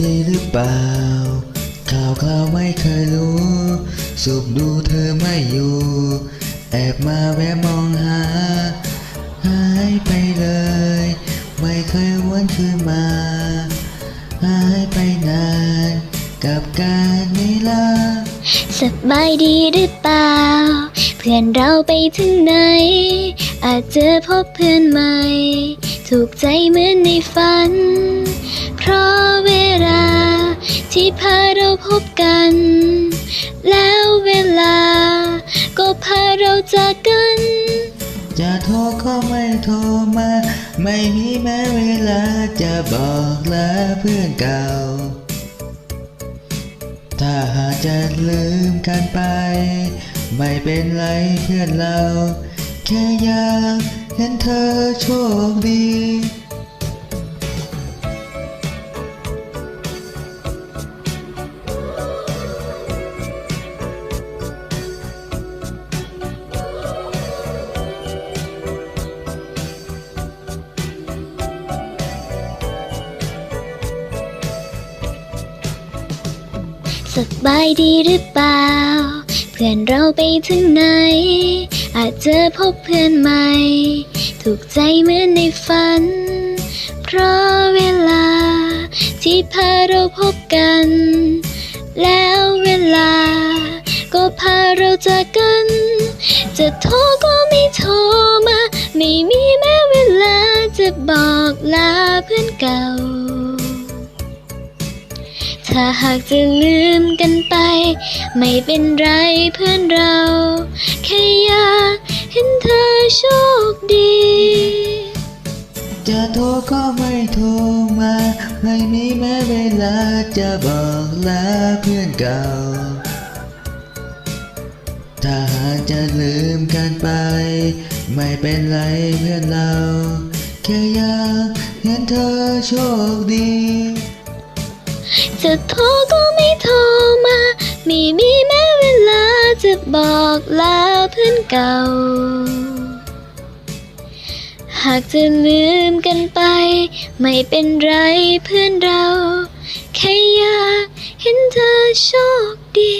ดีหรือเปล่า ข่าวคราวไม่เคยรู้ สุขดูเธอไม่อยู่ แอบมาแวะมองหา หายไปเลย ไม่เคยวนคืนมา หายไปนานกับการเวลาสบายดีหรือเปล่า เพื่อนเราไปถึงไหน อาจเจอพบเพื่อนใหม่ ถูกใจเหมือนในฝันเพราะเวลา ที่พาเราพบกัน แล้วเวลา ก็พาเราจากกัน จะโทรก็ไม่โทรมา ไม่มีแม้เวลาจะบอกลาเพื่อนเก่า ถ้าหากจะลืมกันไป ไม่เป็นไรเพื่อนเรา แค่อยากเห็นเธอโชคดี สบายดีหรือเปล่า เพื่อนเราไปถึงไหน อาจเจอพบเพื่อนใหม่ ถูกใจเหมือนในฝัน เพราะเวลา ที่พาเราพบกัน แล้วเวลา ก็พาเราจากกัน จะโทรก็ไม่โทรมา ไม่มีแม้เวลาจะบอกลาเพื่อนเก่า ถ้าหากจะลืมกันไป ไม่เป็นไรเพื่อนเรา แค่อยากเห็นเธอโชคดี จะโทรก็ไม่โทรมา ไม่มีแม้เวลาจะบอกลาเพื่อนเก่า ถ้าหากจะลืมกันไป ไม่เป็นไรเพื่อนเรา แค่อยากเห็นเธอโชคดี จะโทรก็ไม่โทรมา ไม่มีแม้เวลาจะบอกลาเพื่อนเก่า หากจะลืมกันไป ไม่เป็นไรเพื่อนเรา แค่อยากเห็นเธอโชคดี